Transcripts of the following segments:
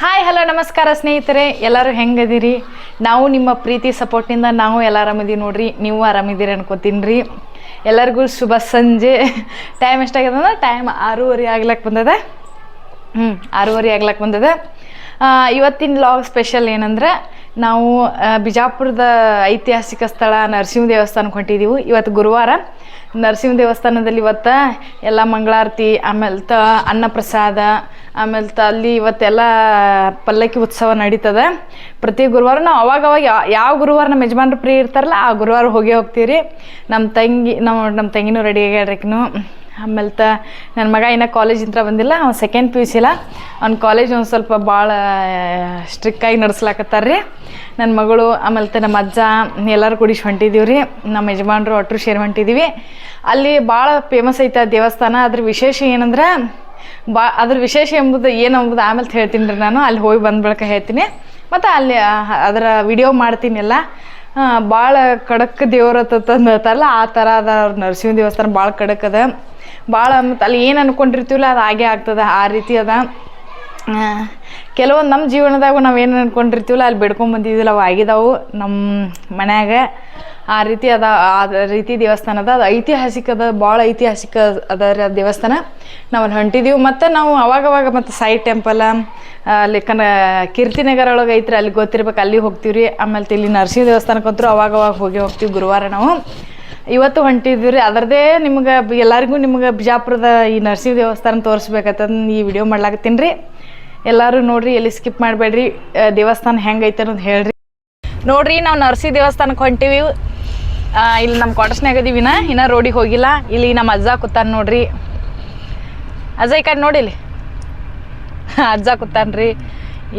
Hi hello ನಮಸ್ಕಾರ ಸ್ನೇಹಿತರೆ. ಎಲ್ಲರೂ ಹೆಂಗದಿರಿ? ನಾವು ನಿಮ್ಮ ಪ್ರೀತಿ ಸಪೋರ್ಟಿಂದ ನಾವು ಎಲ್ಲ ಆರಾಮಿದ್ದೀವಿ ನೋಡ್ರಿ. ನೀವು ಆರಾಮಿದ್ದೀರಿ ಅನ್ಕೋತೀನಿ ರೀ ಎಲ್ಲರಿಗೂ ಶುಭ ಸಂಜೆ. ಟೈಮ್ ಎಷ್ಟಾಗ್ಯದ ಅಂದ್ರೆ ಟೈಮ್ ಆರೂವರೆ ಆಗ್ಲಕ್ಕೆ ಬಂದದ? ಹ್ಞೂ ಆರೂವರೆ ಆಗ್ಲಕ್ಕೆ ಬಂದದ. ಇವತ್ತಿನ ಲಾಗ್ ಸ್ಪೆಷಲ್ ಏನಂದ್ರೆ ನಾವು ಬಿಜಾಪುರದ ಐತಿಹಾಸಿಕ ಸ್ಥಳ ನರಸಿಂಹ ದೇವಸ್ಥಾನಕ್ಕೆ ಹೊಂಟಿದ್ದೀವಿ ಇವತ್ತು ಗುರುವಾರ. ನರಸಿಂಹ ದೇವಸ್ಥಾನದಲ್ಲಿ ಇವತ್ತು ಎಲ್ಲ ಮಂಗಳಾರತಿ, ಆಮೇಲೆ ತ ಅನ್ನಪ್ರಸಾದ, ಆಮೇಲೆ ತ ಅಲ್ಲಿ ಇವತ್ತೆಲ್ಲ ಪಲ್ಲಕ್ಕಿ ಉತ್ಸವ ನಡೀತದೆ. ಪ್ರತಿ ಗುರುವಾರ ನಾವು ಅವಾಗ ಅವಾಗ ಯಾವ ಗುರುವಾರ ನಮ್ಮ ಯಜಮಾನ್ರು ಫ್ರೀ ಇರ್ತಾರಲ್ಲ, ಆ ಗುರುವಾರ ಹೋಗೇ ಹೋಗ್ತೀವಿ ರೀ ನಮ್ಮ ತಂಗಿ ನಮ್ಮ ನಮ್ಮ ತಂಗಿನೂ ರೆಡಿ ಆಗ್ಯಾಡ್ರಿಕಿನು ಆಮೇಲೆ ತ ನನ್ನ ಮಗ ಇನ್ನೂ ಕಾಲೇಜಿಂದ ಬಂದಿಲ್ಲ ಅವ್ನು ಸೆಕೆಂಡ್ ಪಿ ಯು ಸಿಲ್ಲ ಅವ್ನ ಕಾಲೇಜ್ ಒಂದು ಸ್ವಲ್ಪ ಭಾಳ ಸ್ಟ್ರಿಕ್ಕಾಗಿ ನಡೆಸ್ಲಾಕತ್ತಾರ ರೀ ನನ್ನ ಮಗಳು ಆಮೇಲೆ ತ ನಮ್ಮ ಅಜ್ಜ, ಎಲ್ಲರೂ ಕೂಡಿಸಿ ಹೊಂಟಿದ್ದೀವಿ ರೀ ನಮ್ಮ ಯಜಮಾನ್ರು ಒಟ್ಟರು ಸೇರಿ ಹೊಂಟಿದ್ದೀವಿ ಅಲ್ಲಿ ಭಾಳ ಫೇಮಸ್ ಐತೆ ದೇವಸ್ಥಾನ. ಅದ್ರ ವಿಶೇಷ ಏನಂದ್ರೆ, ಬಾ, ಅದ್ರ ವಿಶೇಷ ಎಂಬುದು ಏನು ಎಂಬುದು ಆಮೇಲೆ ಹೇಳ್ತೀನಿ ರೀ ನಾನು. ಅಲ್ಲಿ ಹೋಗಿ ಬಂದ ಬಳಿಕ ಹೇಳ್ತೀನಿ. ಮತ್ತು ಅಲ್ಲಿ ಅದರ ವಿಡಿಯೋ ಮಾಡ್ತೀನಿ ಎಲ್ಲ. ಭಾಳ ಖಡಕ್ ದೇವ್ರ ಹೇಳ್ತಾರಲ್ಲ, ಆ ಥರ ಅದ ನರಸಿಂಹ ದೇವಸ್ಥಾನ ಭಾಳ ಖಡಕ್ ಅದ. ಭಾಳ ಮತ್ತು ಅಲ್ಲಿ ಏನು ಅನ್ಕೊಂಡಿರ್ತೀವಲ್ಲ ಅದು ಹಾಗೆ ಆಗ್ತದೆ, ಆ ರೀತಿ ಅದ. ಕೆಲವೊಂದು ನಮ್ಮ ಜೀವನದಾಗ ನಾವು ಏನು ಅನ್ಕೊಂಡಿರ್ತೀವಲ್ಲ ಅಲ್ಲಿ ಬೆಡ್ಕೊಂಡ್ ಬಂದಿದ್ದಿಲ್ಲ, ಅವು ಆಗಿದಾವು. ನಮ್ಮ ಮನ್ಯಾಗ ಆ ರೀತಿ ಅದ, ಆ ರೀತಿ ದೇವಸ್ಥಾನ ಅದ. ಅದು ಐತಿಹಾಸಿಕ ಅದ ಭಾಳ ಐತಿಹಾಸಿಕ ಅದ ರೀ ಆ ದೇವಸ್ಥಾನ. ನಾವು ಅಲ್ಲಿ ಹೊಂಟಿದ್ದೀವಿ ಮತ್ತು ನಾವು ಅವಾಗವಾಗ ಮತ್ತು ಸಾಯಿ ಟೆಂಪಲ್ ಅಲ್ಲಿ ಕನ ಕೀರ್ತಿನಗರ ಒಳಗೆ ಐತ್ರಿ, ಅಲ್ಲಿ ಗೊತ್ತಿರ್ಬೇಕು, ಅಲ್ಲಿ ಹೋಗ್ತೀವಿ ರೀ ಆಮೇಲೆ ಇಲ್ಲಿ ನರಸಿಂಹ ದೇವಸ್ಥಾನಕ್ಕಂತೂ ಅವಾಗ ಅವಾಗ ಹೋಗಿ ಹೋಗ್ತೀವಿ ಗುರುವಾರ ನಾವು. ಇವತ್ತು ಹೊಂಟಿದ್ವಿ ರೀ ಅದರದೇ ನಿಮ್ಗೆ ಎಲ್ಲರಿಗೂ ನಿಮ್ಗೆ ಬಿಜಾಪುರದ ಈ ನರಸಿಂಹ ದೇವಸ್ಥಾನ ತೋರಿಸ್ಬೇಕಂತಂದು ಈ ವಿಡಿಯೋ ಮಾಡ್ಲಾಕತ್ತೀನಿ. ರೀ ಎಲ್ಲರೂ ನೋಡ್ರಿ, ಎಲ್ಲಿ ಸ್ಕಿಪ್ ಮಾಡಬೇಡ್ರಿ. ದೇವಸ್ಥಾನ ಹೆಂಗೈತೆ ಅನ್ನೋದು ಹೇಳ್ರಿ. ನೋಡ್ರಿ, ನಾವು ನರ್ಸಿಂಗ್ ದೇವಸ್ಥಾನಕ್ಕೆ ಹೊಂಟಿವಿ. ಇಲ್ಲಿ ನಮ್ಮ ಕ್ವಾರ್ಟರ್ಸ್ನಾಗ ನಾ ಇನ್ನ ರೋಡಿಗೆ ಹೋಗಿಲ್ಲ. ಇಲ್ಲಿ ನಮ್ಮ ಅಜ್ಜ ಕೂತಾನ ನೋಡ್ರಿ. ಅಜ್ಜ ಈ ಕಡೆ ನೋಡಿ ಇಲ್ಲಿ. ಅಜ್ಜ ಕೂತಾನ್ರಿ.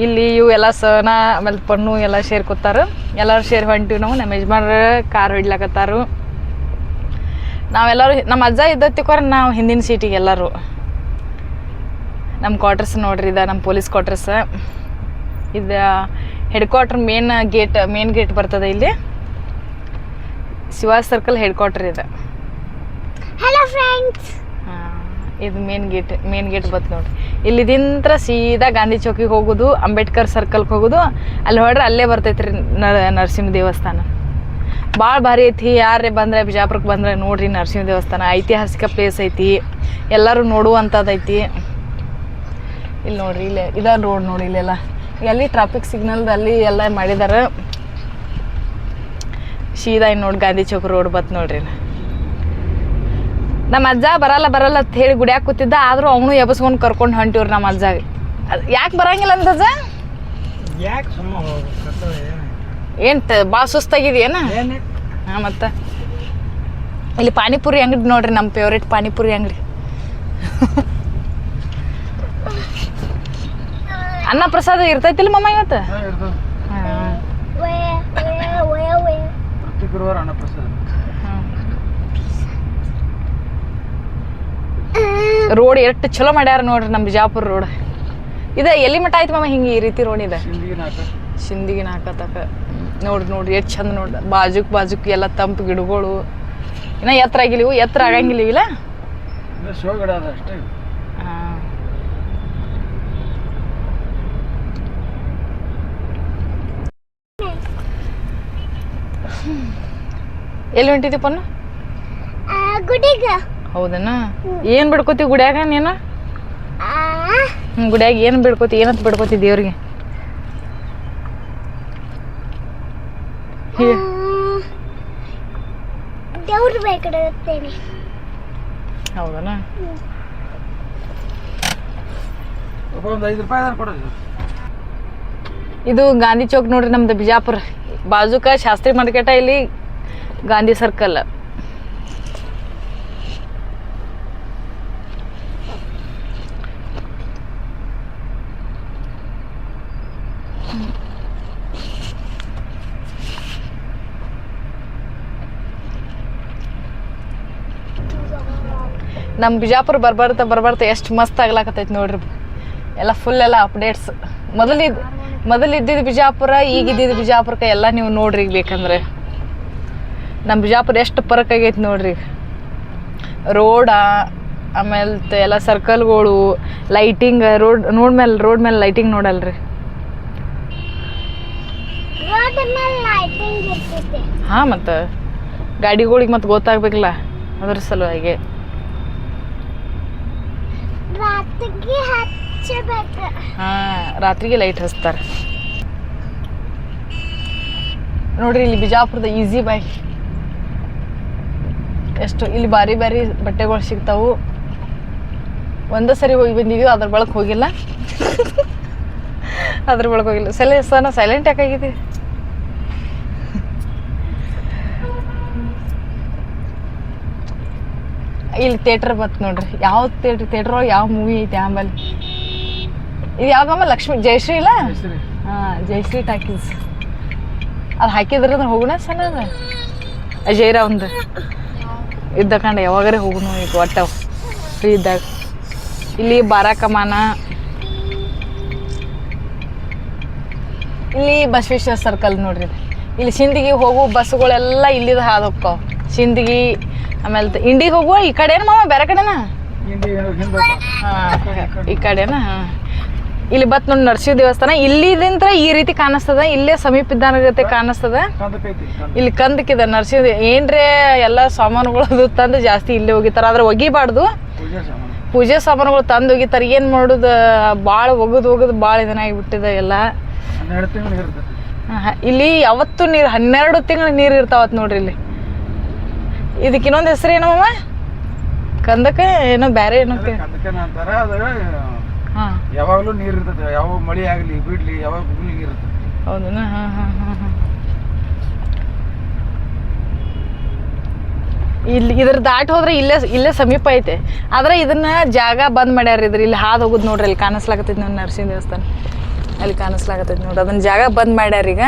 ಇಲ್ಲಿ ಇವು ಎಲ್ಲ ಸನ ಆಮೇಲೆ ಪಣ್ಣು ಎಲ್ಲ ಸೇರಿ ಕೂತಾರ ಎಲ್ಲರೂ ಸೇರಿ ಹೊಂಟಿವಿ ನಾವು. ನಮ್ಮ ಯಜಮಾನ್ರ ಕಾರ್ ಹೊಡ್ಲಾಕತ್ತಾರು. ನಾವೆಲ್ಲರೂ ನಮ್ಮ ಅಜ್ಜ ಇದ್ದತ್ತಿಕೋರ ನಾವು ಹಿಂದಿನ ಸೀಟಿಗೆ ಎಲ್ಲರೂ. ನಮ್ಮ ಕ್ವಾರ್ಟರ್ಸ್ ನೋಡ್ರಿ ಇದ ನಮ್ಮ ಪೊಲೀಸ್ ಕ್ವಾರ್ಟರ್ಸ್ ಇದು head quarter main gate main gate ಬರ್ತದೆ ಇಲ್ಲಿ. ಶಿವ ಸರ್ಕಲ್ ಹೆಡ್ ಕ್ವಾರ್ಟರ್ ಇದೆ. ಹಲೋ ಫ್ರೆಂಡ್ಸ್ ಇದು ಮೇನ್ ಗೇಟ್ ಮೇನ್ ಗೇಟ್ ಬತ್ ನೋಡ್ರಿ. ಇಲ್ಲಿದಿಂತ್ರ ಸೀದಾ ಗಾಂಧಿ ಚೌಕಿಗೆ ಹೋಗೋದು ಅಂಬೇಡ್ಕರ್ ಸರ್ಕಲ್ಗೆ ಹೋಗೋದು. ಅಲ್ಲಿ ಹೊಡ್ರೆ ಅಲ್ಲೇ ಬರ್ತೈತ್ರಿ ನರಸಿಂಹ ದೇವಸ್ಥಾನ. ಭಾಳ ಭಾರಿ ಐತಿ. ಯಾರೇ ಬಂದರೆ ಬಿಜಾಪುರಕ್ಕೆ ಬಂದರೆ ನೋಡ್ರಿ ನರಸಿಂಹ ದೇವಸ್ಥಾನ. ಐತಿಹಾಸಿಕ ಪ್ಲೇಸ್ ಐತಿ. ಎಲ್ಲರೂ ನೋಡುವಂಥದ್ದು ಐತಿ. ಇಲ್ಲಿ ನೋಡ್ರಿ, ಇಲ್ಲೇ ಇದ ರೋಡ್ ನೋಡಿ ಇಲ್ಲೆಲ್ಲ. ಎಲ್ಲಿ ಟ್ರಾಫಿಕ್ ಸಿಗ್ನಲ್ದು ಅಲ್ಲಿ ಎಲ್ಲ ಮಾಡಿದ್ದಾರೆ ಸೀದಾ ಇನ್ನು ನೋಡಿ ಗಾಂಧಿ ಚೌಕ್ ರೋಡ್ ಬತ್ ನೋಡ್ರಿ. ನಮ್ಮ ಅಜ್ಜ ಬರಲ್ಲ ಬರಲ್ಲ ಅಂತ ಹೇಳಿ ಗುಡಿಯಾಗ ಕೂತಿದ್ದ. ಆದರೂ ಅವನು ಎಬ್ಸ್ಕೊಂಡು ಕರ್ಕೊಂಡು ಹೊಂಟಿವ್ರಿ ನಮ್ಮ ಅಜ್ಜ ಯಾಕೆ ಬರಂಗಿಲ್ಲ ಅಂತ ಅಜ್ಜ? ಯಾಕೆ ಏನು ಭಾಳ ಸುಸ್ತಾಗಿದೆಯೇನ? ಹಾಂ ಮತ್ತೆ? ಇಲ್ಲಿ ಪಾನಿಪುರಿ ಅಂಗಡಿ ನೋಡ್ರಿ ನಮ್ಮ ಫೇವ್ರೇಟ್ ಪಾನಿಪುರಿ ಅಂಗಡಿ. ಅನ್ನ ಪ್ರಸಾದ ಇರ್ತೈತಿಲ್ಲ ಮಮ್ಮ ಇವತ್ತು? ರೋಡ್ ಎಷ್ಟು ಚಲೋ ಮಾಡ್ಯಾರ ನೋಡ್ರಿ ನಮ್ಮ ಬಿಜಾಪುರ ರೋಡ್. ಇದೆ ಎಲ್ಲಿ ಮಠ ಆಯ್ತು ಮಮ್ಮ ಹಿಂಗೆ ಈ ರೀತಿ ರೋಡ್ ಇದೆ? ಸಿಂದಿಗಿನ ಹಾಕತಕ ನೋಡ್ರಿ ನೋಡ್ರಿ ಎಷ್ಟು ಚಂದ ನೋಡ್ರಿ ಬಾಜುಕ್ ಬಾಜುಕ್ ಎಲ್ಲ ತಂಪು ಗಿಡಗಳು. ಇನ್ನ ಎತ್ತರ ಆಗಿಲಿವು ಎತ್ತರ ಆಗಂಗಿಲ್ಲ ಇಲ್ಲ ಎಲ್ಲಿ ಹೊಂಟಿದ್ದೀಪ ಪನ್ನು ಗುಡಿಗ. ಹೌದನ? ಏನು ಬಿಡ್ಕೋತಿ ಗುಡಿಯಾಗ ನೀನು? ಗುಡಿಯಾಗ ಗುಡ್ಯಾಗ ಏನು ಬಿಡ್ಕೋತಿ ಏನಂತ ಬಿಡ್ಕೋತಿ ದೇವ್ರಿಗೆ? ದೇವ್ರ ರೂಪಾಯಿ ಅದಾರ ಇದು ಗಾಂಧಿ ಚೌಕ್ ನೋಡ್ರಿ ನಮ್ದು ಬಿಜಾಪುರ. ಬಾಜುಕ ಶಾಸ್ತ್ರಿ ಮಾರ್ಕೆಟ ಇಲ್ಲಿ ಗಾಂಧಿ ಸರ್ಕಲ್ ನಮ್ಮ ಬಿಜಾಪುರ ಬರ್ಬಾರ್ದ ಬರ್ಬರ್ತ ಎಷ್ಟು ಮಸ್ತ್ ಆಗ್ಲಾಕತ್ತೈತಿ ನೋಡ್ರಿ. ಎಲ್ಲ ಫುಲ್ ಎಲ್ಲ ಅಪ್ಡೇಟ್ಸ್ ಮೊದಲಿದ್ ಮೊದಲು ಇದ್ದಿದ್ದು ಬಿಜಾಪುರ ಈಗ ಇದ್ದಿದ್ದು ಬಿಜಾಪುರಕ್ಕೆ ಎಲ್ಲ ನೀವು ನೋಡ್ರಿ ಈಗ ಬೇಕಂದ್ರೆ. ನಮ್ಮ ಬಿಜಾಪುರ ಎಷ್ಟು ಪರಕ್ ಆಗೈತಿ ನೋಡ್ರಿ. ರೋಡ ಆಮೇಲೆ ಎಲ್ಲ ಸರ್ಕಲ್ಗಳು ಲೈಟಿಂಗ್ ರೋಡ್ ನೋಡ್ ಮೇಲೆ ರೋಡ್ ಮೇಲೆ ಲೈಟಿಂಗ್ ನೋಡಲ್ರಿ. ಹಾಂ ಮತ್ತು ಗಾಡಿಗಳಿಗೆ ಮತ್ತೆ ಗೊತ್ತಾಗ್ಬೇಕಲ್ಲ ಅದ್ರ ಸಲುವಾಗಿ. ರಾತ್ರಿಗೆ ರಾತ್ರಿಗೆ ಲೈಟ್ ಹಚ್ತಾರೆ. ನೋಡ್ರಿ, ಇಲ್ಲಿ ಬಿಜಾಪುರದ ಈಸಿ ಬೈ ಎಷ್ಟು, ಇಲ್ಲಿ ಬಾರಿ ಬಾರಿ ಬಟ್ಟೆಗಳು ಸಿಗ್ತಾವು. ಒಂದೇ ಸರಿ ಹೋಗಿ ಬಂದಿದ್ದೀವಿ ಅದ್ರ ಬಳಕ ಹೋಗಿಲ್ಲ. ಅದ್ರ ಬಳಕ ಹೋಗಿಲ್ಲ. ಸಲ ಸೈಲೆಂಟ್ ಯಾಕಾಗಿದೆ ಇಲ್ಲಿ ಥಿಯೇಟರ್ ಬತ್ ನೋಡ್ರಿ. ಯಾವ ಥಿಯೇಟರ್ ಥಿಯೇಟರ್ ಒಳಗೆ ಯಾವ ಮೂವಿ ಐತೆ ಆಮೇಲೆ? ಇದು ಯಾವ್ದಮ್ಮ ಲಕ್ಷ್ಮಿ ಜಯಶ್ರೀ ಇಲ್ಲ? ಹಾಂ ಜಯಶ್ರೀ ಟಾಕೀಸ್. ಅದು ಹಾಕಿದ್ರೆ ಅಂದ್ರೆ ಹೋಗೋಣ ಸಣ್ಣ ಅಜಯ್ರ ಒಂದು. ಇದ್ದ ಕಂಡ ಯಾವಾಗಾರೆ ಹೋಗುನು ಈಗ ಒಟ್ಟ ಫ್ರೀ ಇದ್ದಾಗ. ಇಲ್ಲಿ ಬಾರಾಕಮಾನ ಇಲ್ಲಿ ಬಸವೇಶ್ವರ ಸರ್ಕಲ್ ನೋಡ್ರಿ. ಇಲ್ಲಿ ಸಿಂದಗಿ ಹೋಗು ಬಸ್ಗಳೆಲ್ಲ ಇಲ್ಲಿದ ಹಾದು ಹೋಗ್ತಾವ. ಸಿಂದಗಿ ಆಮೇಲೆ ಇಂಡಿಗೆ ಹೋಗುವ ಈ ಕಡೆನ ಮಾವ ಬೇರೆ ಕಡೆನ? ಈ ಕಡೆನ ಇಲ್ಲಿ ಬತ್ ನೋಡಿ ನರಸಿಂಹ ದೇವಸ್ಥಾನ ಇಲ್ಲಿದಿಂತ್ರ ಈ ರೀತಿ ಕಾಣಿಸ್ತದ ಇಲ್ಲೇ ಸಮೀಪ ಜೊತೆ ಕಾಣಿಸ್ತದ. ಇಲ್ಲಿ ಕಂದಕ್ಕಿದೆ ನರಸಿಂಹ ಏನ್ರೇ ಎಲ್ಲ ಸಾಮಾನುಗಳು ತಂದು ಜಾಸ್ತಿ ಇಲ್ಲೇ ಹೋಗಿತಾರ ಆದ್ರೆ ಒಗಿಬಾರ್ದು. ಪೂಜೆ ಸಾಮಾನು. ಪೂಜೆ ಸಾಮಾನುಗಳು ತಂದು ಹೋಗಿತಾರ ಏನು ಮಾಡೋದು ಭಾಳ ಒಗದು ಒಗದು ಭಾಳ ಇದನ್ನಾಗಿಬಿಟ್ಟಿದೆ ಎಲ್ಲ. ಹನ್ನೆರಡು ತಿಂಗಳು ಇರ್ತದೆ ಇಲ್ಲಿ ಯಾವತ್ತು ನೀರು ಹನ್ನೆರಡು ತಿಂಗಳು ನೀರು ಇರ್ತಾವತ್ ನೋಡ್ರಿ ಇಲ್ಲಿ. ಇದಕ್ಕೆ ಇನ್ನೊಂದು ಹೆಸರು ಏನಮ್ಮ ಕಂದಕ ಏನೋ ಬೇರೆ ಏನೋ ಕಂದಕನ ಅಂತಾರ ಯಾವಾಗಲೂ ನೀರು ಇರ್ತದೆ ಯಾವಾಗ ಮಳೆ ಆಗಲಿ ಬಿಡ್ಲಿ ಯಾವಾಗ ನೀರು ಇರ್ತದೆ. ಹೌದನ ಹಾಂ ಹಾಂ ಹಾಂ ಹಾಂ. ಇಲ್ಲಿ ಇದ್ರ ದಾಟ್ ಹೋದ್ರೆ ಇಲ್ಲೇ ಇಲ್ಲೇ ಸಮೀಪ ಐತೆ. ಆದ್ರೆ ಇದನ್ನ ಜಾಗ ಬಂದ್ ಮಾಡ್ಯಾರ ಇದ್ರ ಇಲ್ಲಿ ಹಾದು ಹೋಗುದ್ ನೋಡ್ರಿ ಅಲ್ಲಿ ಕಾಣಿಸ್ಲಾಗತ್ತೈತಿ ನೋಡಿ ನರಸಿಂಹ ದೇವಸ್ಥಾನ. ಅಲ್ಲಿ ಕಾಣಿಸ್ಲಾಗತ್ತೈತಿ ನೋಡ್ರಿ ಅದನ್ನ ಜಾಗ ಬಂದ್ ಮಾಡ್ಯಾರ ಈಗ.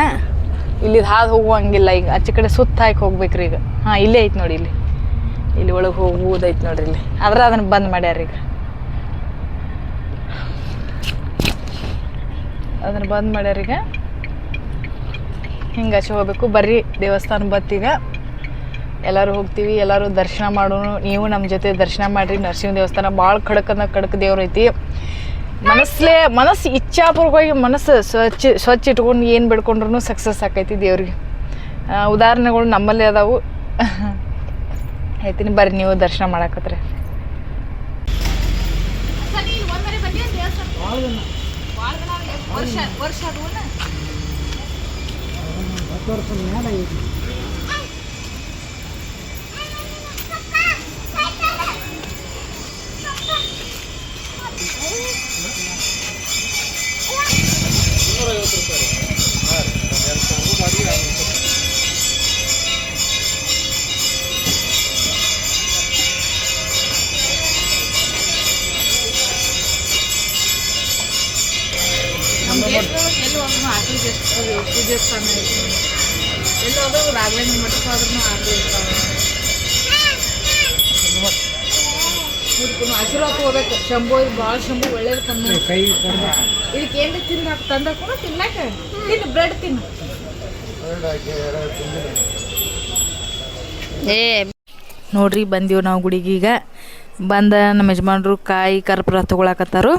ಇಲ್ಲಿ ಹಾದು ಹೋಗುವಂಗಿಲ್ಲ. ಈಗ ಆಚೆ ಕಡೆ ಸುತ್ತ ಹಾಕಿ ಹೋಗ್ಬೇಕ್ರಿ ಈಗ. ಹಾಂ, ಇಲ್ಲೇ ಐತಿ ನೋಡಿ ಇಲ್ಲಿ. ಇಲ್ಲಿ ಒಳಗೆ ಹೋಗುವುದೈತಿ ನೋಡ್ರಿ ಇಲ್ಲಿ. ಆದ್ರೆ ಅದನ್ನ ಬಂದ್ ಮಾಡ್ಯಾರ ಈಗ. ಅದನ್ನ ಬಂದ್ ಮಾಡ್ಯಾರ ಈಗ. ಹಿಂಗೆ ಆಚೆ ಹೋಗ್ಬೇಕು. ಬರ್ರಿ, ದೇವಸ್ಥಾನ ಬತ್ತೀಗ ಎಲ್ಲರೂ ಹೋಗ್ತೀವಿ, ಎಲ್ಲರೂ ದರ್ಶನ ಮಾಡೋನು. ನೀವು ನಮ್ಮ ಜೊತೆ ದರ್ಶನ ಮಾಡಿರಿ. ನರಸಿಂಹ ದೇವಸ್ಥಾನ ಭಾಳ ಅಂದ ಖಡಕ್ ದೇವ್ರ ಐತಿ. ಮನಸ್ಸಲ್ಲೇ ಮನಸ್ಸು ಇಚ್ಛಾಪೂರ್ವಕವಾಗಿ ಮನಸ್ಸು ಸ್ವಚ್ಛ ಸ್ವಚ್ಛ ಇಟ್ಕೊಂಡು ಏನು ಬಿಡ್ಕೊಂಡ್ರು ಸಕ್ಸಸ್ ಆಕೈತಿ ದೇವ್ರಿಗೆ. ಉದಾಹರಣೆಗಳು ನಮ್ಮಲ್ಲೇ ಅದಾವು. ಹೇಳ್ತೀನಿ, ಬರ್ರಿ ನೀವು ದರ್ಶನ ಮಾಡಾಕತ್ರಿ. ವರ್ಷ ವರ್ಷ ಭಾಳ ಶಂಭು ಒಳ್ಳೇದು ಕಣ್ಣು ಕೈ ಕರ್ದ. ಇದಕ್ಕೆ ಏನು ತಿಂದು ತಂದಾಕು ತಿನ್ಲಾಕ? ತಿನ್ನು ಬ್ರೆಡ್ ತಿನ್ನು. ಏ. ನೋಡ್ರಿ ಬಂದೀವಿ ನಾವು ಗುಡಿಗೆ ಈಗ ಬಂದ ನಮ್ಮ ಯಜಮಾನ್ರು ಕಾಯಿ ಕರ್ಪೂರ ತೊಗೊಳಕತ್ತಾರು.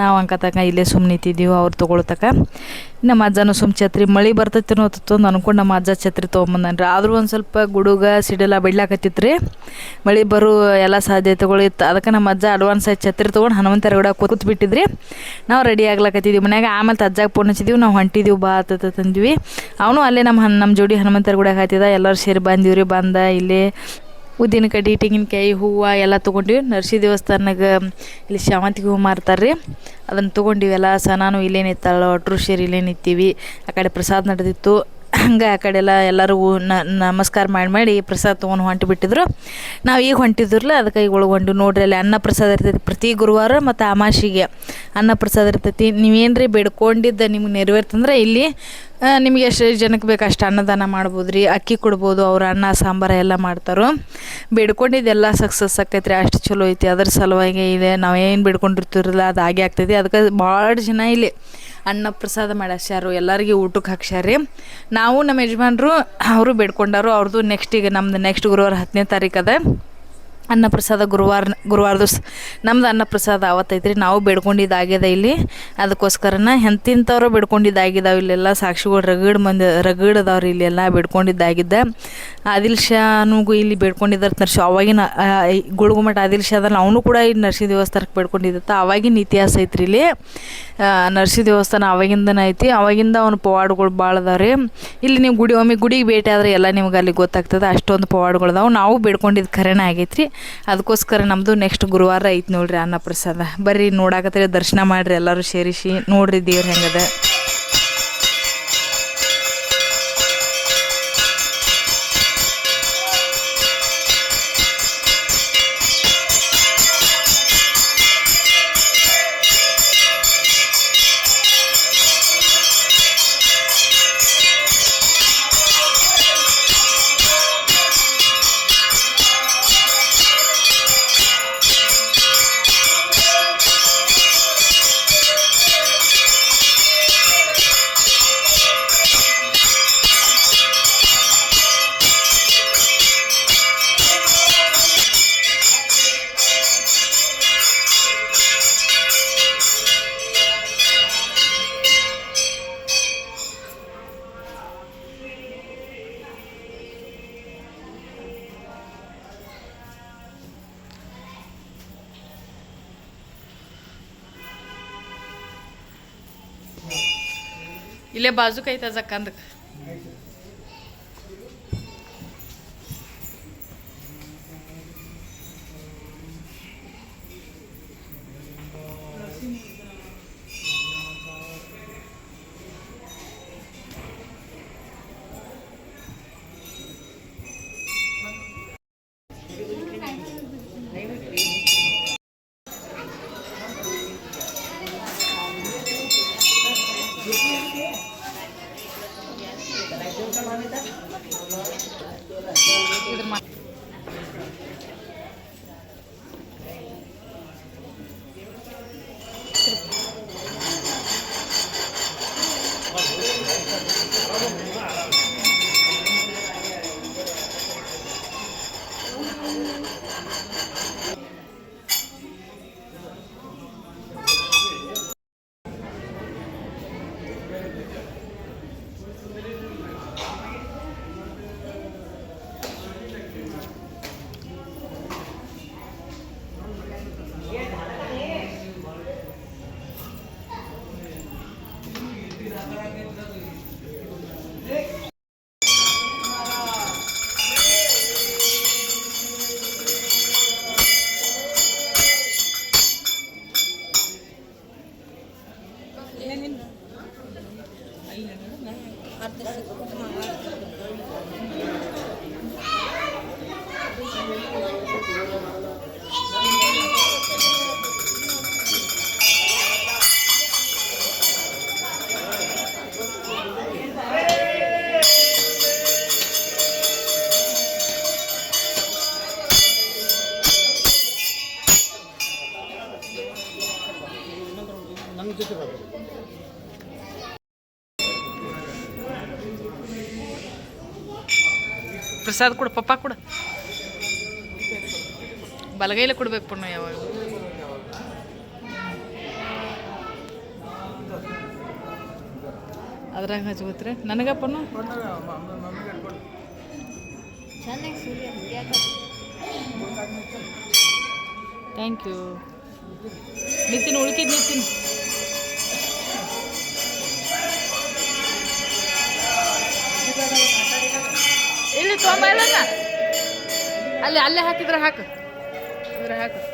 ನಾವು ಅಂಕತಕ ಇಲ್ಲೇ ಸುಮ್ಮನೆ ನಿಂತಿದ್ದೀವಿ, ಅವ್ರು ತೊಗೊಳ್ತಕ ನಮ್ಮ ಅಜ್ಜನೂ ಸುಮ್ಮ ಛತ್ರಿ, ಮಳೆ ಬರ್ತೈತೇನೋ ಅಂತ ಅನ್ಕೊಂಡು ನಮ್ಮ ಅಜ್ಜ ಛತ್ರಿ ತೊಗೊಂಬಂದನ್ರಿ. ಆದರೂ ಒಂದು ಸ್ವಲ್ಪ ಗುಡುಗ, ಸಿಡಿಲ ಬಿಡ್ಲಾಕತ್ತಿತ್ತು ರೀ ಮಳೆ ಬರೋ ಎಲ್ಲ ಸಾಧ್ಯತೆಗಳು ಇತ್ತು ಅದಕ್ಕೆ ನಮ್ಮ ಅಜ್ಜ ಅಡ್ವಾನ್ಸ್ ಆಯ್ತು ಛತ್ರಿ ತೊಗೊಂಡು ಹನುಮಂತರ ಗಿಡ ಕೂತ್ ಬಿಟ್ಟಿದ್ರಿ ನಾವು ರೆಡಿ ಆಗ್ಲಾಕತ್ತಿದ್ವಿ ಮನ್ಯಾಗ ಆಮೇಲೆ ಅಜ್ಜಾಗ ಫೋನ್ ಹಚ್ಚಿದ್ದೀವಿ ನಾವು ಹೊಂಟಿದ್ದೀವಿ ಬಾ ಅಂತ ತಂದ್ವಿ. ಅವನು ಅಲ್ಲೇ ನಮ್ಮ ನಮ್ಮ ಜೋಡಿ ಹನುಮಂತರ ಗುಡಿಯಾಗ ಹಾತಿದ ಎಲ್ಲರೂ ಸೇರಿ ಬಂದಿವ್ರಿ, ಬಂದ ಇಲ್ಲೇ ಉದ್ದಿನ ಕಡ್ಡಿ, ತೆಂಗಿನಕಾಯಿ, ಹೂವು ಎಲ್ಲ ತೊಗೊಂಡಿವಿ. ನರ್ಸಿ ದೇವಸ್ಥಾನಕ್ಕೆ ಇಲ್ಲಿ ಶಾವಂತಿಗೆ ಹೂವು ಮಾರ್ತಾರೆ ರೀ ಅದನ್ನು ತೊಗೊಂಡಿವಿ ಎಲ್ಲ. ಸನಾನು ಇಲ್ಲೇ ನಿಂತಾಳ ಒಟ್ರು ಸೇರಿ ಇಲ್ಲೇ ಆ ಕಡೆ ಪ್ರಸಾದ ನಡೆದಿತ್ತು. ಹಂಗೆ ಆ ಕಡೆ ಎಲ್ಲ ಎಲ್ಲರೂ ನ- ನಮಸ್ಕಾರ ಮಾಡಿ ಮಾಡಿ ಪ್ರಸಾದ ತೊಗೊಂಡು ಹೊಂಟು ಬಿಟ್ಟಿದ್ರು. ನಾವು ಈಗ ಹೊಂಟಿದ್ರಲ್ಲ ಅದಕ್ಕೆ ಈಗ ಒಳಗೊಂಡು ನೋಡ್ರಿ, ಅಲ್ಲಿ ಅನ್ನ ಪ್ರಸಾದ ಇರ್ತೈತಿ ಪ್ರತಿ ಗುರುವಾರ ಮತ್ತು ಅಮಾಸಿಗೆ ಅನ್ನ ಪ್ರಸಾದ ಇರ್ತೈತಿ. ನೀವೇನ್ರಿ ಬೇಡ್ಕೊಂಡಿದ್ದ ನಿಮ್ಗೆ ನೆರವೇರ್ತಂದ್ರೆ ಇಲ್ಲಿ ನಿಮಗೆ ಎಷ್ಟು ಜನಕ್ಕೆ ಬೇಕು ಅಷ್ಟು ಅನ್ನದಾನ ಮಾಡ್ಬೋದು ರೀ ಅಕ್ಕಿ ಕೊಡ್ಬೋದು, ಅವ್ರು ಅನ್ನ, ಸಾಂಬಾರ ಎಲ್ಲ ಮಾಡ್ತಾರೋ. ಬೇಡ್ಕೊಂಡಿದ್ದೆಲ್ಲ ಸಕ್ಸಸ್ ಆಕೈತ್ರಿ, ಅಷ್ಟು ಚಲೋ ಐತಿ, ಅದ್ರ ಸಲುವಾಗಿ ಇದೆ ನಾವೇನು ಬೇಡ್ಕೊಂಡಿರ್ತಿರಲ್ಲ ಅದು ಹಾಗೆ ಆಗ್ತೈತಿ. ಅದಕ್ಕೆ ಭಾಳ ಜನ ಇಲ್ಲಿ. ಅನ್ನ ಪ್ರಸಾದ ಮಾಡಿಸ್ಯಾರು, ಎಲ್ಲರಿಗೆ ಊಟಕ್ಕೆ ಹಾಕ್ಸ್ಯಾರಿ. ನಾವು ನಮ್ಮ ಯಜಮಾನ್ರು, ಅವರು ಬೇಡ್ಕೊಂಡಾರು ಅವ್ರದ್ದು ನೆಕ್ಸ್ಟ್ ಈಗ ನಮ್ದು ನೆಕ್ಸ್ಟ್ ಗುರುವಾರ ಹತ್ತನೇ ತಾರೀಕು ಅದ. ಅನ್ನಪ್ರಸಾದ ಗುರುವಾರ ಗುರುವಾರ ದಿವಸ. ನಮ್ದು ಅನ್ನಪ್ರಸಾದ ಅವತ್ತೈತ್ರಿ ನಾವು ಬೇಡ್ಕೊಂಡಿದ್ದಾಗ್ಯದ ಇಲ್ಲಿ. ಅದಕ್ಕೋಸ್ಕರನ ಎಂತಿಂಥವ್ರು ಬೇಡ್ಕೊಂಡಿದ್ದಾಗಿದ್ದಾವೆ ಇಲ್ಲೆಲ್ಲ. ಸಾಕ್ಷಿಗಳು ರಗಡ್ ಮಂದಿ ರಗಡ್ ಅದಾವ್ರಿ ಇಲ್ಲೆಲ್ಲ ಬೇಡ್ಕೊಂಡಿದ್ದಾಗಿದ್ದ ಆದಿಲ್ ಶಾನುಗೂ ಇಲ್ಲಿ ಬೇಡ್ಕೊಂಡಿದ್ದಾರೆ ನರ್ಸಿ ಅವಾಗಿನ ಗುಳುಗುಮಠ ಆದಿಲ್ ಶಾ ಅವನು ಕೂಡ ಇಲ್ಲಿ ನರ್ಸಿ ದೇವಸ್ಥಾನಕ್ಕೆ ಬೇಡ್ಕೊಂಡಿದ್ದ. ಅವಾಗಿನ ಇತಿಹಾಸ ಐತ್ರಿ ಇಲ್ಲಿ. ನರ್ಸಿಂಹ ನರ್ಸಿ ದೇವಸ್ಥಾನ ಅವಾಗಿಂದನ ಐತಿ. ಅವಾಗಿಂದ ಅವನು ಪವಾಡಗಳು ಭಾಳ ಅದಾವ್ರಿ. ಇಲ್ಲಿ ನೀವು ಗುಡಿ ಒಮ್ಮೆ ಗುಡಿಗೆ ಭೇಟಿ ಆದರೆ ಎಲ್ಲ ನಿಮ್ಗೆ ಅಲ್ಲಿ ಗೊತ್ತಾಗ್ತದೆ. ಅಷ್ಟೊಂದು ಪವಾಡ್ಗಳು ಅದಾವೆ. ನಾವು ಬೇಡ್ಕೊಂಡಿದ್ದು ಖರೇನ ಆಗೈತ್ರಿ. ಅದಕ್ಕೋಸ್ಕರ ನಮ್ಮದು ನೆಕ್ಸ್ಟ್ ಗುರುವಾರ ಐತೆ ನೋಡ್ರಿ ಅನ್ನಪ್ರಸಾದ ಬರ್ರಿ, ನೋಡಾಕತ್ತೀರಿ, ದರ್ಶನ ಮಾಡಿರಿ, ಎಲ್ಲರೂ ಸೇರಿಸಿ. ನೋಡ್ರಿ ದೇವ್ರು ಹೆಂಗದ. ಇಲ್ಲೇ ಬಾಜುಕ್ ಐತೆ ಜಕ್ಕಂದಕ್ಕೆ another ಪ್ರಸಾದ ಕೊಡು ಪಪ್ಪ ಕೊಡು. ಬಲಗೈಲೆ ಕೊಡ್ಬೇಕು ಪುಣ್ಣ ಯಾವಾಗ. ಅದ್ರಾಗ ಹಚ್ಕೋತ್ರಿ ನನಗಪ್ಪನು? ಥ್ಯಾಂಕ್ ಯು ನಿತಿನ್ ಉಳ್ಕಿದ್ ನಿತಿನ್ ತೊಗೊಂಬ ಅಲ್ಲಿ ಅಲ್ಲೇ ಹಾಕಿದ್ರೆ ಹಾಕು. ಇದ್ರೆ ಹಾಕು.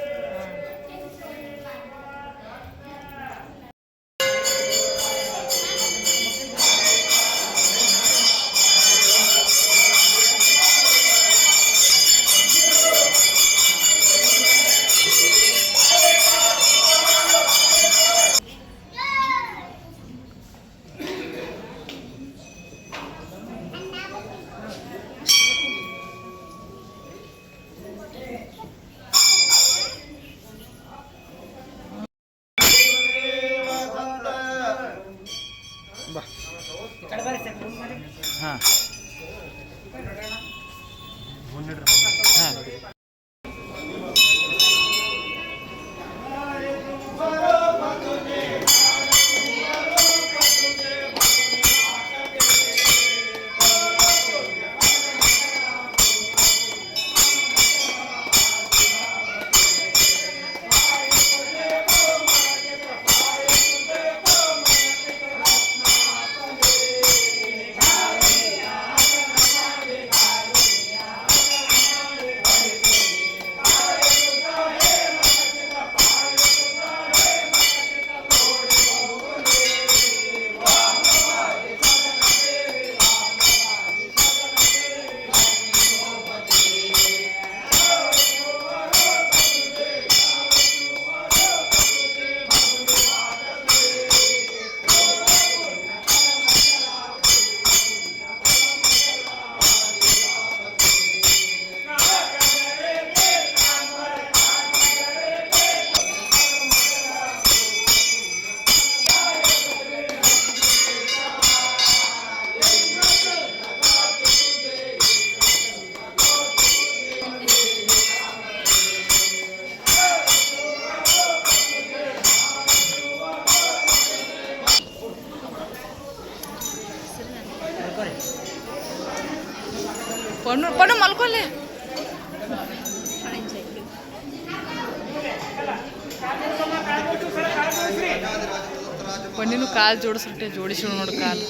ಪಣ್ಣಿನೂ ಕಾಲು ಜೋಡಿಸ್ಬಿಟ್ಟೆ ಜೋಡಿಸಿ ನೋಡು ಕಾಲು.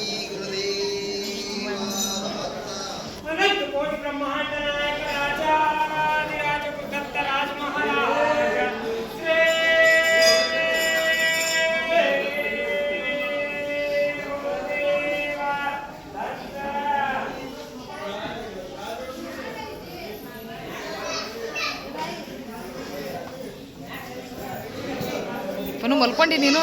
ಮಲ್ಕೊಂಡಿ ನೀನು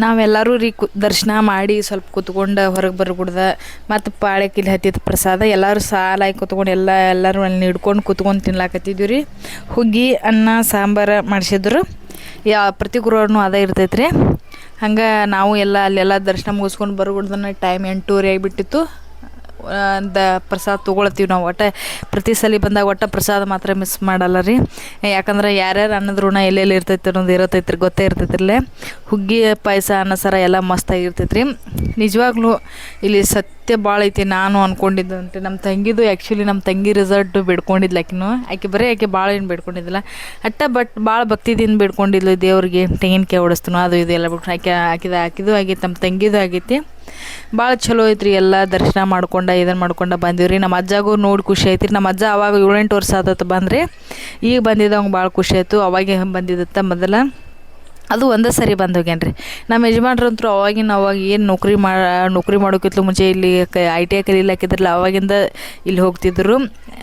ನಾವೆಲ್ಲರೂ ರೀ ಕು, ದರ್ಶನ ಮಾಡಿ ಸ್ವಲ್ಪ ಕೂತ್ಕೊಂಡು ಹೊರಗೆ ಬರ್ಬಿಡ್ದ. ಮತ್ತು ಪಾಳ್ಯಕ್ಕೆ ಹತ್ತಿದ ಪ್ರಸಾದ, ಎಲ್ಲರೂ ಸಾಲಾಗಿ ಕೂತ್ಕೊಂಡು ಎಲ್ಲ, ಎಲ್ಲರೂ ಅಲ್ಲಿ ಹಿಡ್ಕೊಂಡು ಕೂತ್ಕೊಂಡು ತಿನ್ಲಾಕತ್ತಿದ್ವಿ ರೀ. ಹುಗ್ಗಿ, ಅನ್ನ, ಸಾಂಬಾರು ಮಾಡಿಸಿದ್ರು. ಯಾ, ಪ್ರತಿ ಗುರುವಾರನೂ ಅದೇ ಇರ್ತೈತೆ ರೀ ಹಂಗೆ ನಾವು ಎಲ್ಲ ಅಲ್ಲೆಲ್ಲ ದರ್ಶನ ಮುಗಿಸ್ಕೊಂಡು ಬರ್ಬಿಡ್ದನ್ನ ಟೈಮ್ ಎಂಟೂವರೆ ಆಗಿಬಿಟ್ಟಿತ್ತು. ದ ಪ್ರಸಾದ ತೊಗೊಳ್ತೀವಿ ನಾವು. ಒಟ್ಟು ಪ್ರತಿ ಸಲ ಬಂದಾಗ ಒಟ್ಟು ಪ್ರಸಾದ ಮಾತ್ರ ಮಿಸ್ ಮಾಡಲ್ಲ ರೀ. ಯಾಕಂದ್ರೆ ಯಾರ್ಯಾರು ಅನ್ನದ ಋಣ ಎಲ್ಲೆಲ್ಲಿ ಇರ್ತೈತೆ ಅನ್ನೋದು ಇರತೈತ್ರಿ ರೀ ಗೊತ್ತೇ ಇರ್ತೈತಿರ್ಲೆ. ಹುಗ್ಗಿ, ಪಾಯಸ, ಅನ್ನ, ಸರ ಎಲ್ಲ ಮಸ್ತಾಗಿರ್ತೈತೆ ರೀ ನಿಜವಾಗ್ಲೂ ಇಲ್ಲಿ ಸತ್ಯ ಭಾಳ ಐತಿ ನಾನು ಅಂದ್ಕೊಂಡಿದ್ದಂತೆ ನಮ್ಮ ತಂಗಿದು ಆ್ಯಕ್ಚುಲಿ ನಮ್ಮ ತಂಗಿ ರಿಸಲ್ಟ್ ಬಿಡ್ಕೊಂಡಿದ್ಲ ಆಕಿನೂ. ಆಕೆ ಬರೀ ಆಕೆ ಭಾಳ ಏನು ಬಿಡ್ಕೊಂಡಿದ್ದಿಲ್ಲ. ಅಟ್ಟ ಬಟ್ ಭಾಳ ಭಕ್ತಿದಿಂದ ಬಿಡ್ಕೊಂಡಿದ್ಲು ದೇವ್ರಿಗೆ. ತೆಂಗಿನಕಾಯಿ ಓಡಿಸ್ತಾನೋ ಅದು ಇದು ಎಲ್ಲ ಬಿಟ್ಟು ಆಕೆ ಹಾಕಿದ ಹಾಕಿದ್ದು ಆಗೈತೆ ನಮ್ಮ ತಂಗಿದು ಆಗೈತಿ ಭಾಳ ಚಲೋ ಐತ್ರಿ ಎಲ್ಲ ದರ್ಶನ ಮಾಡ್ಕೊಂಡು ಇದನ್ನು ಮಾಡ್ಕೊಂಡು ಬಂದಿವ್ರಿ. ನಮ್ಮ ಅಜ್ಜಗೂ ನೋಡಿ ಖುಷಿ ಐತಿ ರೀ ನಮ್ಮ ಅಜ್ಜ ಅವಾಗ ಏಳೆಂಟು ವರ್ಷ ಆದತ್ತು ಬಂದ್ರಿ. ಈಗ ಬಂದಿದ್ದವಂಗೆ ಭಾಳ ಖುಷಿ ಆಯಿತು. ಅವಾಗೆ ಬಂದಿದ್ದತ್ತ ಮೊದಲ? ಅದು ಒಂದೇ ಸರಿ ಬಂದು ನಮ್ಮ ಯಜಮಾನ್ರಂತೂ ಅವಾಗಿನ ಅವಾಗ ಏನು ನೌಕರಿ ಮಾ, ನೌಕರಿ ಮಾಡೋಕಿತ್ತು ಮುಂಚೆ ಇಲ್ಲಿ ಕ ಐ ಟಿ ಐ ಕಲೀಲಾಕಿದ್ರಲ್ಲ ಅವಾಗಿಂದ ಇಲ್ಲಿ ಹೋಗ್ತಿದ್ರು.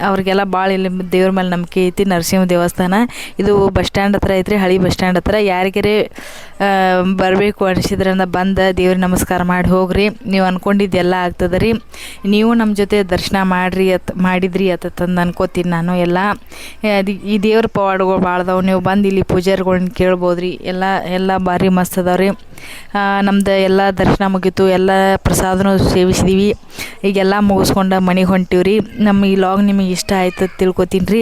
ಅವ್ರಿಗೆಲ್ಲ ಭಾಳ ಇಲ್ಲಿ ದೇವ್ರ ಮೇಲೆ ನಂಬಿಕೆ ಐತಿ, ನರಸಿಂಹ ದೇವಸ್ಥಾನ. ಇದು ಬಸ್ ಸ್ಟ್ಯಾಂಡ್ ಹತ್ರ ಐತ್ರಿ, ಹಳಿ ಬಸ್ ಸ್ಟ್ಯಾಂಡ್ ಹತ್ರ. ಯಾರಿಗಾರೆ ಬರಬೇಕು ಅನಿಸಿದ್ರಿಂದ ಬಂದು ದೇವ್ರಿಗೆ ನಮಸ್ಕಾರ ಮಾಡಿ ಹೋಗ್ರಿ. ನೀವು ಅಂದ್ಕೊಂಡಿದ್ದೆಲ್ಲ ಆಗ್ತದೆ ರೀ ನೀವು ನಮ್ಮ ಜೊತೆ ದರ್ಶನ ಮಾಡಿರಿ ಅತ್ ಮಾಡಿದ್ರಿ ಅತ್ತಂದು ಅನ್ಕೋತೀನಿ ನಾನು ಎಲ್ಲ. ಈ ದೇವ್ರ ಪವಾಡಗಳು ಭಾಳ ಅದಾವೆ. ನೀವು ಬಂದು ಇಲ್ಲಿ ಪೂಜಾರಿಗಳ್ನ ಕೇಳ್ಬೋದು ರೀ ಎಲ್ಲ ಎಲ್ಲ ಭಾರಿ ಮಸ್ತ್ ಅದಾವೆ ರೀ ನಮ್ದು ಎಲ್ಲ ದರ್ಶನ ಮುಗೀತು, ಎಲ್ಲ ಪ್ರಸಾದನೂ ಸೇವಿಸಿದೀವಿ. ಈಗೆಲ್ಲ ಮುಗಿಸ್ಕೊಂಡು ಮನೆಗೆ ಹೊಂಟೀವಿ ರೀ ನಮ್ಮ ಈ ಲಾಗ್ ನಿಮಗೆ ಇಷ್ಟ ಆಯ್ತು ತಿಳ್ಕೊತೀನಿ ರೀ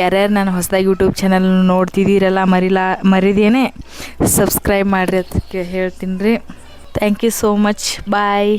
ಯಾರ್ಯಾರು ನಾನು ಹೊಸದಾಗಿ ಯೂಟ್ಯೂಬ್ ಚಾನಲ್ ನೋಡ್ತಿದ್ದೀರಲ್ಲ, ಮರಿಲಾ, ಮರಿದೇನೆ ಸಬ್ಸ್ಕ್ರೈಬ್ ಮಾಡಿರಿ ಅಂತ ಹೇಳ್ತೀನಿ ರೀ thank you so much bye